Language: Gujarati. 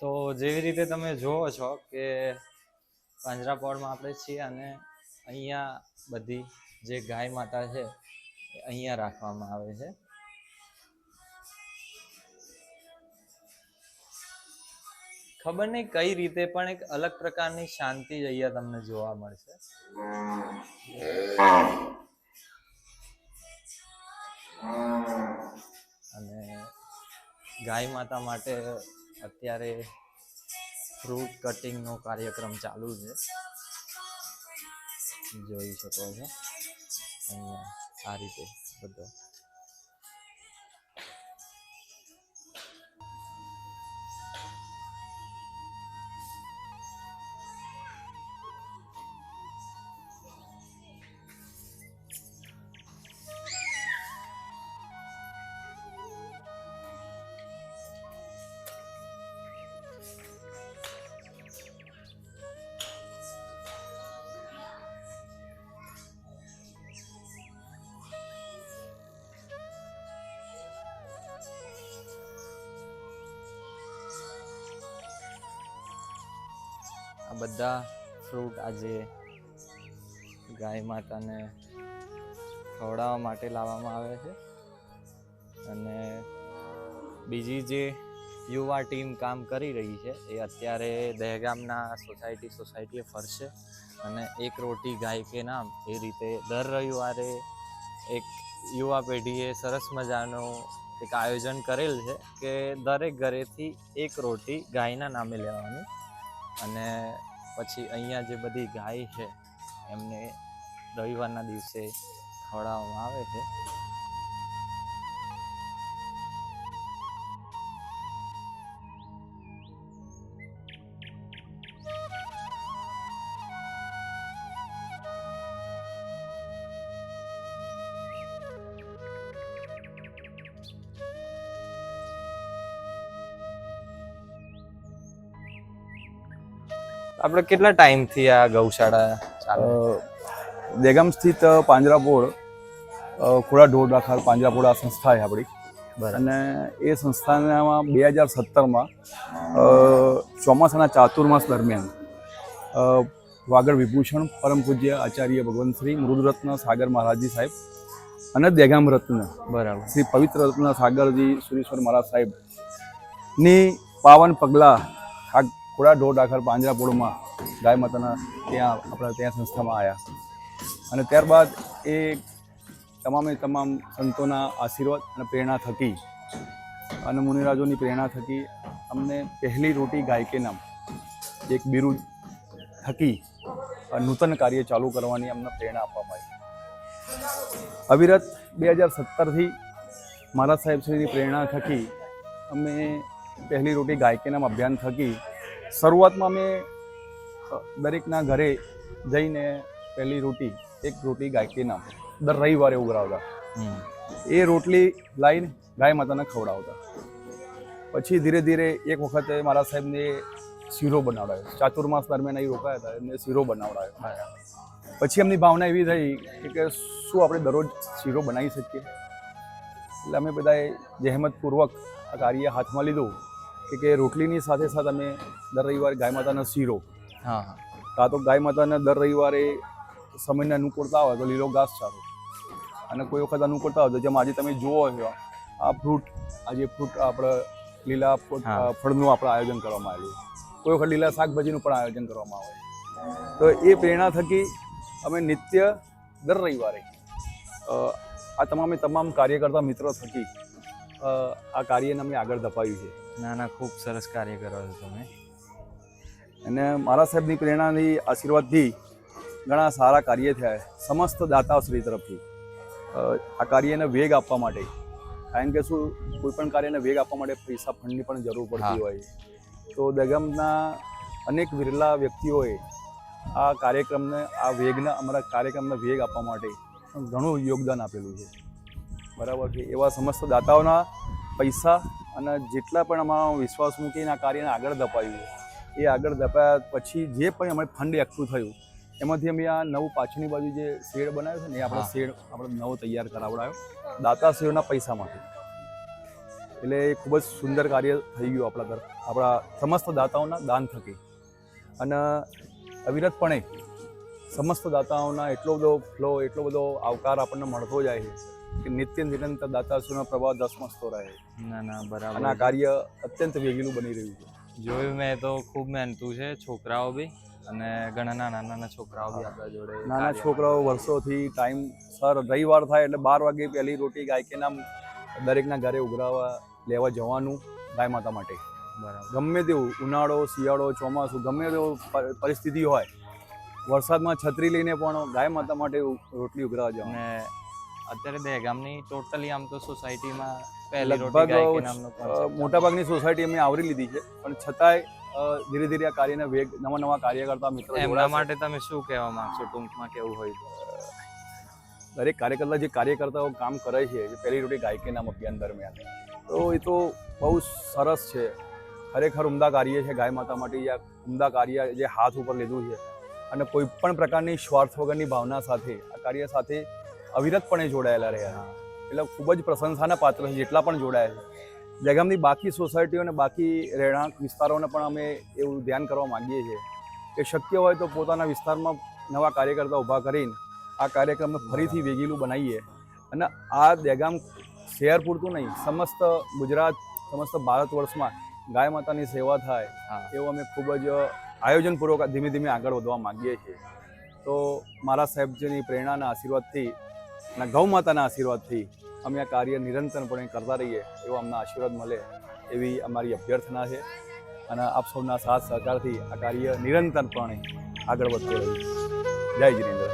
તો જેવી રીતે તમે જુઓ છો કે પાંજરાપોળમાં આપણે છીએ અને અહીંયા બધી જે ગાય માતા છે અહીંયા રાખવામાં આવે છે. ખબર નહીં કઈ રીતે, પણ એક અલગ પ્રકારની શાંતિ અહીંયા તમને જોવા મળશે. અને ગાય માતા માટે અત્યારે ફ્રૂટ કટિંગનો કાર્યક્રમ ચાલુ છે. જોઈ શકો છો. અહીંયા આ રીતે બધો આ બધા ફ્રૂટ આજે ગાય માતાને ખવડાવવા માટે લાવવામાં આવે છે. અને બીજી જે યુવા ટીમ કામ કરી રહી છે, એ અત્યારે દહેગામના સોસાયટી સોસાયટીએ ફરશે. અને એક રોટી ગાય કે નામ, એ રીતે દર રવિવારે એક યુવા પેઢીએ સરસ મજાનું એક આયોજન કરેલ છે કે દરેક ઘરેથી એક રોટી ગાયના નામે લેવાની. અને પછી અહીંયા જે બધી ગાય છે એમને રવિવારના દિવસે ખવડાવવામાં આવે છે. આપણે કેટલા ટાઈમથી આ ગૌશાળા ચાલે? દેગામ સ્થિત પાંજરાપોળ ખોડા ઢોર દાખલ પાંજરાપોળ આ સંસ્થા છે આપણી. અને એ સંસ્થામાં બે હજાર સત્તરમાં ચોમાસાના ચાતુર્માસ દરમિયાન વાગડ વિભૂષણ પરમ પૂજ્ય આચાર્ય ભગવંતશ્રી મૃદરત્ન સાગર મહારાજજી સાહેબ અને દેગામ રત્ન બરાબર. શ્રી પવિત્ર રત્ન સાગરજી સુરેશ્વર મહારાજ સાહેબની પાવન પગલાં ખોડા ઢોર ડાખર પાંજરાપોળમાં ગાય માતાના ત્યાં આપણા ત્યાં સંસ્થામાં આવ્યા અને ત્યારબાદ એ તમામે તમામ સંતોના આશીર્વાદ અને પ્રેરણા થકી, અને મુનિરાજોની પ્રેરણા થકી અમને પહેલી રોટી ગાયકે નામ, એક બિરુદ થકી નૂતન કાર્ય ચાલુ કરવાની અમને પ્રેરણા આપવામાં આવી. અવિરત બે હજાર સત્તરથી મહારાજ સાહેબશ્રીની પ્રેરણા થકી અમે પહેલી રોટી ગાયકીનામ અભિયાન થકી શરૂઆતમાં મેં દરેકના ઘરે જઈને પહેલી રોટી, એક રોટી ગાયકીના દર રવિવારે ઉઘરાવતા. એ રોટલી લાવીને ગાય માતાને ખવડાવતા. પછી ધીરે ધીરે એક વખતે મારા સાહેબને શીરો બનાવડાયો. ચાતુર્માસ દરમિયાન અહીં રોકાયા હતા, એમને શીરો બનાવડાયો. પછી એમની ભાવના એવી થઈ કે શું આપણે દરરોજ શીરો બનાવી શકીએ? એટલે અમે બધાએ જહેમતપૂર્વક આ કાર્ય હાથમાં લીધું. કે કે રોટલીની સાથે સાથે અમે દર રવિવારે ગાય માતાનો શીરો. હા હા. કાં તો ગાય માતાને દર રવિવારે સમયને અનુકૂળતા હોય તો લીલો ઘાસ ચારો. અને કોઈ વખત અનુકૂળતા હોય તો જેમ આજે તમે જુઓ છો આ ફ્રૂટ આજે ફ્રૂટ આપણે લીલા ફળ- ફળનું આપણે આયોજન કરવામાં આવ્યું કોઈ વખત લીલા શાકભાજીનું પણ આયોજન કરવામાં આવે તો એ પ્રેરણા થકી અમે નિત્ય દર રવિવારે આ તમામે તમામ કાર્યકર્તા મિત્રો થકી આ કાર્યને અમે આગળ ધપાવ્યું છે. ના ના ખૂબ સરસ કાર્ય કરો છો તમે. અને મારા સાહેબની પ્રેરણાની આશીર્વાદથી ઘણા સારા કાર્ય થયા સમસ્ત દાતાશ્રી તરફથી. આ કાર્યને વેગ આપવા માટે. કારણ કે શું કોઈ પણ કાર્યને વેગ આપવા માટે પૈસા ફંડની પણ જરૂર પડતી હોય. તો દગમના અનેક વિરલા વ્યક્તિઓએ આ કાર્યક્રમને આ વેગને અમારા કાર્યક્રમને વેગ આપવા માટે ઘણું યોગદાન આપેલું છે. બરાબર છે એવા સમસ્ત દાતાઓના પૈસા અને જેટલા પણ અમારો વિશ્વાસ મૂકીને આ કાર્યને આગળ ધપાયું એ આગળ ધપાયા પછી જે પણ અમારે ફંડ એકઠું થયું એમાંથી અમે આ નવું પાછળની બાજુ જે શેડ બનાવ્યો છે ને એ આપણે શેડ આપણે નવો તૈયાર કરાવડાયો દાતા શેડના પૈસામાંથી. એટલે એ ખૂબ જ સુંદર કાર્ય થઈ ગયું આપણા તરફ આપણા સમસ્ત દાતાઓના દાન થકી. અને અવિરતપણે સમસ્ત દાતાઓના એટલો બધો ફ્લો એટલો બધો આવકાર આપણને મળતો જાય છે કે નિત્ય નિરંતર દાતાશ્રીનો પ્રભાવ દસમસતો રહે. ના ના અને આ કાર્ય અત્યંત વેગીલું બની રહ્યું છે. જોયું મેં તો ખૂબ મહેનતું છે છોકરાઓ બી અને ઘણા નાના નાના છોકરાઓ બી આપણા જોડે નાના છોકરાઓ વર્ષોથી ટાઈમ સર રવિવાર થાય એટલે બાર વાગે પહેલી રોટી ગાય કે નામ દરેકના ઘરે ઉઘરાવા લેવા જવાનું ગાય માતા માટે. બરાબર. ગમે તેવું ઉનાળો શિયાળો ચોમાસું ગમે તેવું પરિસ્થિતિ હોય વરસાદમાં છત્રી લઈને પણ ગાય માતા માટે રોટલી ઉઘરાવા જવાનું. અને અત્યારે દહેગામની ટોટલી આમ તો સોસાયટીમાં પહેલી રોટી લગભગ ગાય કે નામનો અ, મોટાભાગની સોસાયટી અમે આવરી લીધી છે પણ છતાંય ધીરે ધીરે આ કાર્યને વેગ નવા નવા કાર્ય કરતા મિત્રો એમના માટે તમે શું કહેવા માંગશો? ટૂંકમાં કેવું હોય દરેક કાર્યકર્તા જે કાર્યકર્તાઓ કામ કરે છે જે પહેલી રોટી ગાય કે નામ અભિયાન દરમિયાન તો એ તો બહુ સરસ છે. ખરેખર ઉમદા કાર્ય છે ગાય માતા માટે જે ઉમદા કાર્ય જે હાથ ઉપર લીધું છે. અને કોઈ પણ પ્રકારની સ્વાર્થ વગરની ભાવના સાથે આ કાર્ય સાથે અવિરતપણે જોડાયેલા રહ્યા. એટલે ખૂબ જ પ્રશંસાના પાત્ર છે જેટલા પણ જોડાયા છે. જગામની બાકી સોસાયટીઓ અને બાકી રહેણાંક વિસ્તારોને પણ અમે એવું ધ્યાન કરવા માંગીએ છીએ કે શક્ય હોય તો પોતાના વિસ્તારમાં નવા કાર્યકર્તા ઊભા કરીને આ કાર્યક્રમને ફરીથી વેગીલું બનાવીએ. અને આ દહેગામ શહેર પૂરતું નહીં સમસ્ત ગુજરાત સમસ્ત ભારત વર્ષમાં ગાય માતાની સેવા થાય હા. એવું અમે ખૂબ જ આયોજનપૂર્વક ધીમે ધીમે આગળ વધવા માંગીએ છીએ. તો મારા સાહેબજીની પ્રેરણાના આશીર્વાદથી અને ગૌ માતાના આશીર્વાદથી અમે આ કાર્ય નિરંતરપણે કરતા રહીએ એવો અમને આશીર્વાદ મળે એવી અમારી અભ્યર્થના છે. અને આપ સૌના સાથ સહકારથી આ કાર્ય નિરંતરપણે આગળ વધતું રહ્યું. જય જિનેન્દ્ર.